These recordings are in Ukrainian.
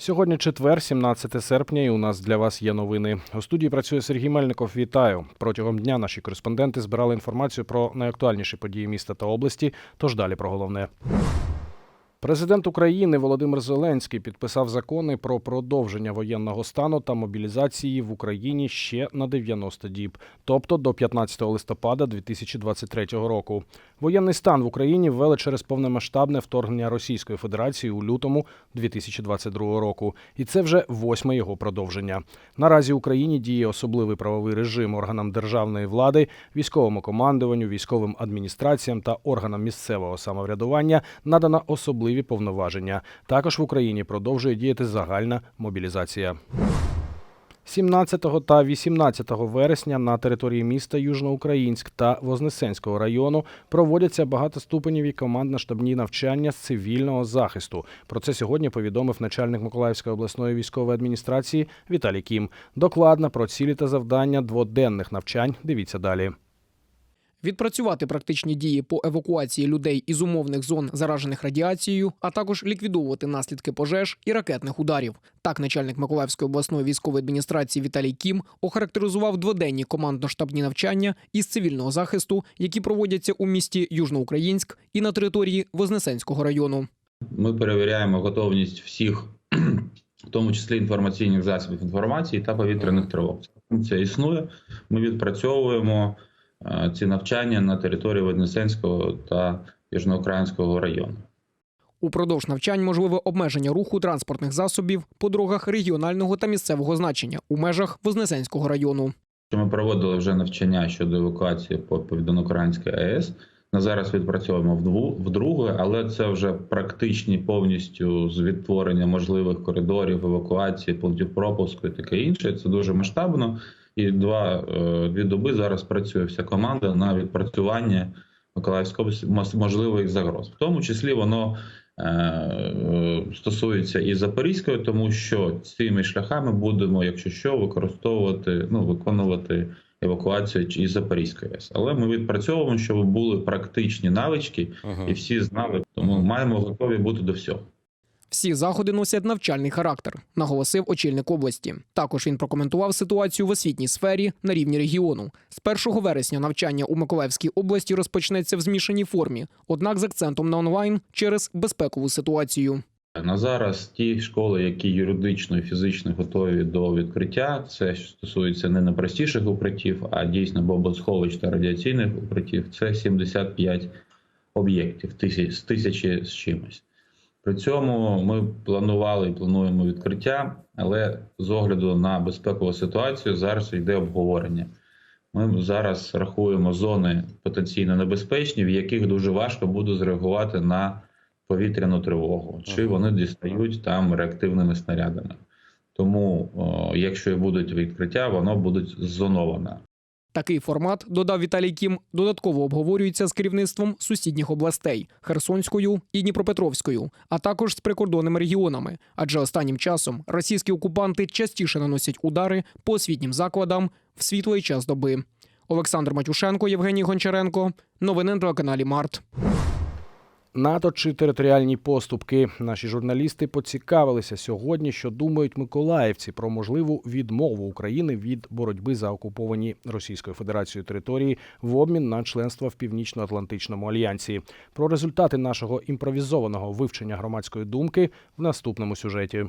Сьогодні четвер, 17 серпня, і у нас для вас є новини. У студії працює Сергій Мельников. Вітаю. Протягом дня наші кореспонденти збирали інформацію про найактуальніші події міста та області. Тож далі про головне. Президент України Володимир Зеленський підписав закони про продовження воєнного стану та мобілізації в Україні ще на 90 діб, тобто до 15 листопада 2023 року. Воєнний стан в Україні ввели через повномасштабне вторгнення Російської Федерації у лютому 2022 року, і це вже восьме його продовження. Наразі Україні діє особливий правовий режим органам державної влади, військовому командуванню, військовим адміністраціям та органам місцевого самоврядування надано особливі повноваження. Також в Україні продовжує діяти загальна мобілізація. 17 та 18 вересня на території міста Южноукраїнськ та Вознесенського району проводяться багатоступенєві командно-штабні навчання з цивільного захисту. Про це сьогодні повідомив начальник Миколаївської обласної військової адміністрації Віталій Кім. Докладно про цілі та завдання дводенних навчань. Дивіться далі. Відпрацювати практичні дії по евакуації людей із умовних зон, заражених радіацією, а також ліквідовувати наслідки пожеж і ракетних ударів. Так, начальник Миколаївської обласної військової адміністрації Віталій Кім охарактеризував дводенні командно-штабні навчання із цивільного захисту, які проводяться у місті Южноукраїнськ і на території Вознесенського району. Ми перевіряємо готовність всіх, в тому числі інформаційних засобів інформації та повітряних тривог. Це існує. Ми відпрацьовуємо ці навчання на території Вознесенського та Южноукраїнського району. Упродовж навчань можливе обмеження руху транспортних засобів по дорогах регіонального та місцевого значення у межах Вознесенського району. Ми проводили вже навчання щодо евакуації по Південноукраїнській АЕС. На зараз відпрацьовуємо вдруге, але це вже практичні повністю з відтворення можливих коридорів, евакуації, пунктів пропуску і таке інше. Це дуже масштабно. І два е, дві доби зараз працює вся команда на відпрацювання Миколаївської області можливих загроз. В тому числі воно е, стосується і Запорізької, тому що цими шляхами будемо, якщо що, використовувати, ну виконувати евакуацію із Запорізької АЕС. Але ми відпрацьовуємо, щоб були практичні навички, і всі знали, тому маємо готові бути до всього. Всі заходи носять навчальний характер, наголосив очільник області. Також він прокоментував ситуацію в освітній сфері на рівні регіону. З 1 вересня навчання у Миколаївській області розпочнеться в змішаній формі, однак з акцентом на онлайн через безпекову ситуацію. На зараз ті школи, які юридично і фізично готові до відкриття, це стосується не найпростіших укриттів, а дійсно бомбосховищ та радіаційних укриттів. Це 75 об'єктів з тисячі з чимось. При цьому ми планували і плануємо відкриття, але з огляду на безпекову ситуацію зараз йде обговорення. Ми зараз рахуємо зони потенційно небезпечні, в яких дуже важко буде зреагувати на повітряну тривогу, чи вони дістають там реактивними снарядами. Тому, о, якщо і будуть відкриття, воно буде зоноване. Такий формат, додав Віталій Кім, додатково обговорюється з керівництвом сусідніх областей Херсонською і Дніпропетровською, а також з прикордонними регіонами. Адже останнім часом російські окупанти частіше наносять удари по освітнім закладам в світлий час доби. Олександр Матюшенко, Євгеній Гончаренко. Новини на телеканалі Март. НАТО чи територіальні поступки. Наші журналісти поцікавилися сьогодні, що думають миколаївці про можливу відмову України від боротьби за окуповані Російською Федерацією території в обмін на членство в Північно-Атлантичному альянсі. Про результати нашого імпровізованого вивчення громадської думки в наступному сюжеті.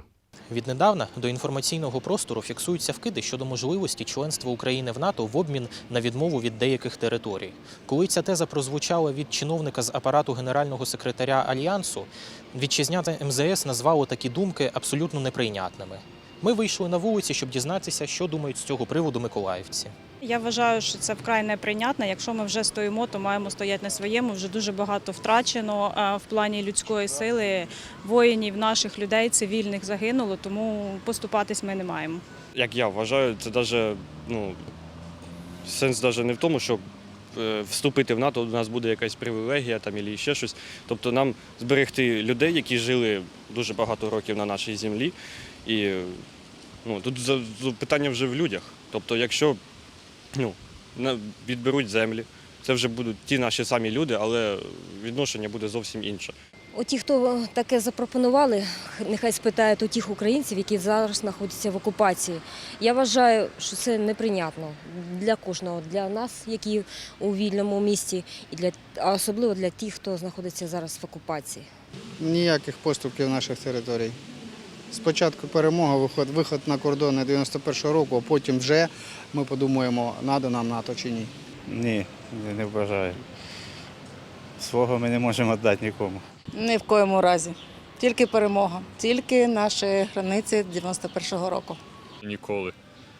Віднедавна до інформаційного простору фіксуються вкиди щодо можливості членства України в НАТО в обмін на відмову від деяких територій. Коли ця теза прозвучала від чиновника з апарату генерального секретаря альянсу, вітчизняне МЗС назвало такі думки абсолютно неприйнятними. Ми вийшли на вулиці, щоб дізнатися, що думають з цього приводу миколаївці. Я вважаю, що це вкрай неприйнятно. Якщо ми вже стоїмо, то маємо стояти на своєму. Вже дуже багато втрачено е, в плані людської сили. Воїнів наших людей, цивільних загинуло, тому поступатись ми не маємо. як я вважаю, це даже, ну, сенс даже не в тому, щоб е, вступити в НАТО, у нас буде якась привілегія там і ще щось. Тобто нам зберегти людей, які жили дуже багато років на нашій землі. І ну, тут питання вже в людях. Тобто, якщо ну, відберуть землі, це вже будуть ті наші самі люди, але відношення буде зовсім інше. У ті, хто таке запропонували, нехай спитають у тих українців, які зараз знаходяться в окупації. Я вважаю, що це неприйнятно для кожного, для нас, які у вільному місті, і для а особливо для тих, хто знаходиться зараз в окупації. Ніяких поступків наших територій. Спочатку перемога, виход, виход на кордони 91-го року, а потім вже ми подумаємо, надо нам НАТО чи ні. Ні, не- не вважаю. Свого ми не можемо віддати нікому. Ні в коєму разі. Тільки перемога, тільки наші границі 91-го року. Ніколи.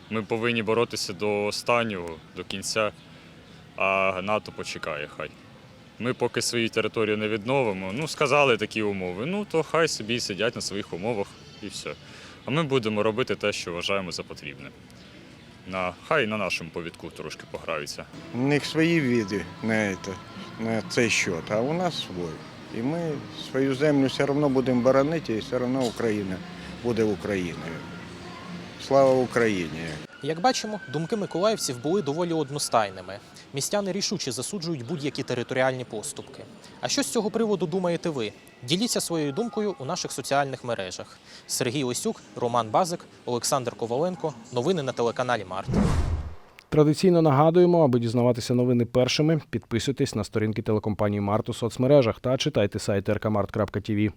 Ми повинні боротися до останнього, до кінця, а НАТО почекає хай. Ми поки свої території не відновимо. Ну, сказали такі умови. Ну, то хай собі сидять на своїх умовах і все. А ми будемо робити те, що вважаємо за потрібне. На, хай на нашому повідку трошки пограються. У них свої віди на, это, на цей счет, а у нас свой. І ми свою землю все одно будемо боронити, і все одно Україна буде Україною. Слава Україні! Як бачимо, думки миколаївців були доволі одностайними. Містяни рішуче засуджують будь-які територіальні поступки. А що з цього приводу думаєте ви? Діліться своєю думкою у наших соціальних мережах. Сергій Лисюк, Роман Базик, Олександр Коваленко. Новини на телеканалі Март. Традиційно нагадуємо, аби дізнаватися новини першими, підписуйтесь на сторінки телекомпанії Март у соцмережах та читайте сайт rkmart.tv.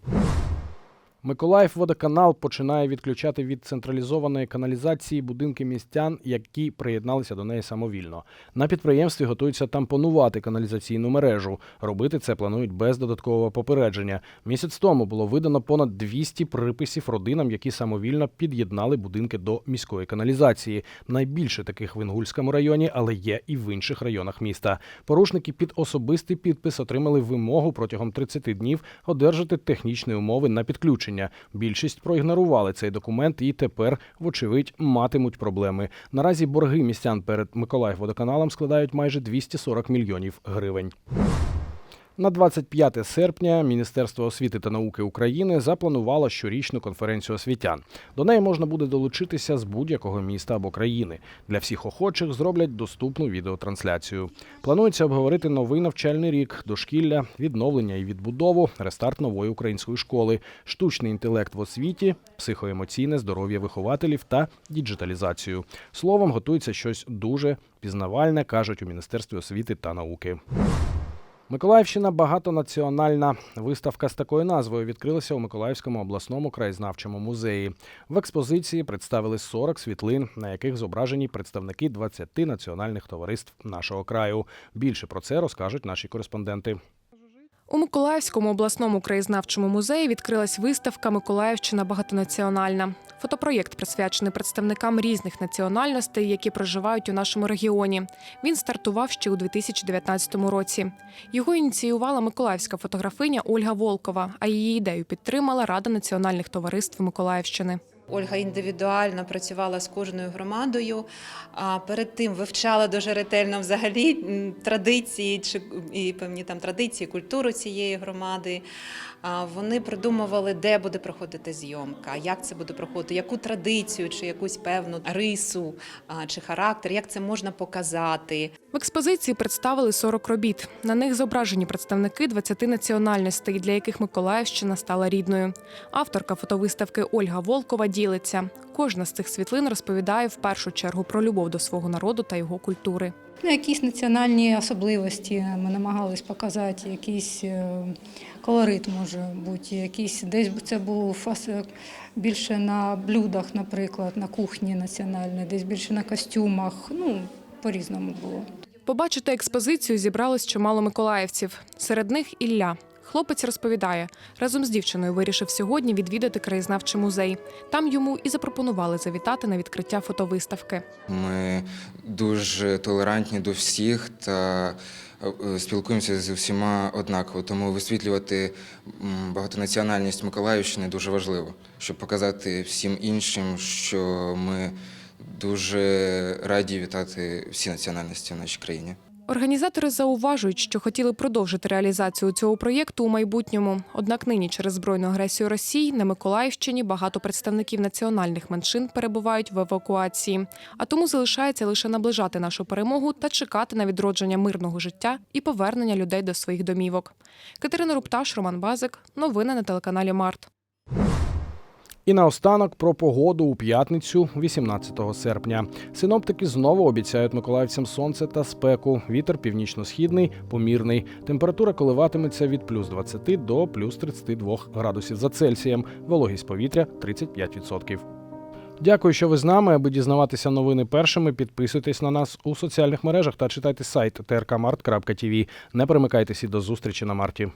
Миколаїв водоканал починає відключати від централізованої каналізації будинки містян, які приєдналися до неї самовільно. На підприємстві готуються тампонувати каналізаційну мережу. Робити це планують без додаткового попередження. Місяць тому було видано понад 200 приписів родинам, які самовільно під'єднали будинки до міської каналізації. Найбільше таких в Інгульському районі, але є і в інших районах міста. Порушники під особистий підпис отримали вимогу протягом 30 днів одержати технічні умови на підключення. Більшість проігнорували цей документ і тепер, вочевидь, матимуть проблеми. Наразі борги містян перед Миколаївводоканалом складають майже 240 мільйонів гривень. На 25 серпня Міністерство освіти та науки України запланувало щорічну конференцію освітян. До неї можна буде долучитися з будь-якого міста або країни. Для всіх охочих зроблять доступну відеотрансляцію. Планується обговорити новий навчальний рік, дошкілля, відновлення і відбудову, рестарт нової української школи, штучний інтелект в освіті, психоемоційне здоров'я вихователів та діджиталізацію. Словом, готується щось дуже пізнавальне, кажуть у Міністерстві освіти та науки. Миколаївщина багатонаціональна виставка з такою назвою відкрилася у Миколаївському обласному краєзнавчому музеї. В експозиції представили 40 світлин, на яких зображені представники 20 національних товариств нашого краю. Більше про це розкажуть наші кореспонденти. У Миколаївському обласному краєзнавчому музеї відкрилась виставка Миколаївщина багатонаціональна. Фотопроєкт присвячений представникам різних національностей, які проживають у нашому регіоні. Він стартував ще у 2019 році. Його ініціювала миколаївська фотографиня Ольга Волкова, а її ідею підтримала Рада національних товариств Миколаївщини. Ольга індивідуально працювала з кожною громадою, а перед тим вивчала дуже ретельно взагалі традиції чи і певні там традиції, культуру цієї громади. Вони придумували, де буде проходити зйомка, як це буде проходити, яку традицію чи якусь певну рису чи характер, як це можна показати. В експозиції представили 40 робіт. На них зображені представники 20 національностей, для яких Миколаївщина стала рідною. Авторка фотовиставки Ольга Волкова ділиться. Кожна з цих світлин розповідає в першу чергу про любов до свого народу та його культури. Ну, якісь національні особливості ми намагались показати, якийсь е, колорит може бути, якийсь десь це був більше на блюдах, наприклад, на кухні національній, десь більше на костюмах. Ну, по-різному було. Побачити експозицію зібралось чимало миколаївців. Серед них Ілля. Хлопець розповідає, разом з дівчиною вирішив сьогодні відвідати краєзнавчий музей. Там йому і запропонували завітати на відкриття фотовиставки. Ми дуже толерантні до всіх та е, спілкуємося з усіма однаково. Тому висвітлювати багатонаціональність Миколаївщини дуже важливо, щоб показати всім іншим, що ми дуже раді вітати всі національності в нашій країні. Організатори зауважують, що хотіли продовжити реалізацію цього проєкту у майбутньому. Однак нині через збройну агресію Росії на Миколаївщині багато представників національних меншин перебувають в евакуації. А тому залишається лише наближати нашу перемогу та чекати на відродження мирного життя і повернення людей до своїх домівок. Катерина Рупташ, Роман Базик. Новини на телеканалі Март. І наостанок про погоду у п'ятницю, 18 серпня. Синоптики знову обіцяють миколаївцям сонце та спеку. Вітер північно-східний, помірний. Температура коливатиметься від плюс 20 до плюс 32 градусів за Цельсієм. Вологість повітря 35%. Дякую, що ви з нами. Аби дізнаватися новини першими, підписуйтесь на нас у соціальних мережах та читайте сайт trkmart.tv. Не перемикайтеся до зустрічі на марті.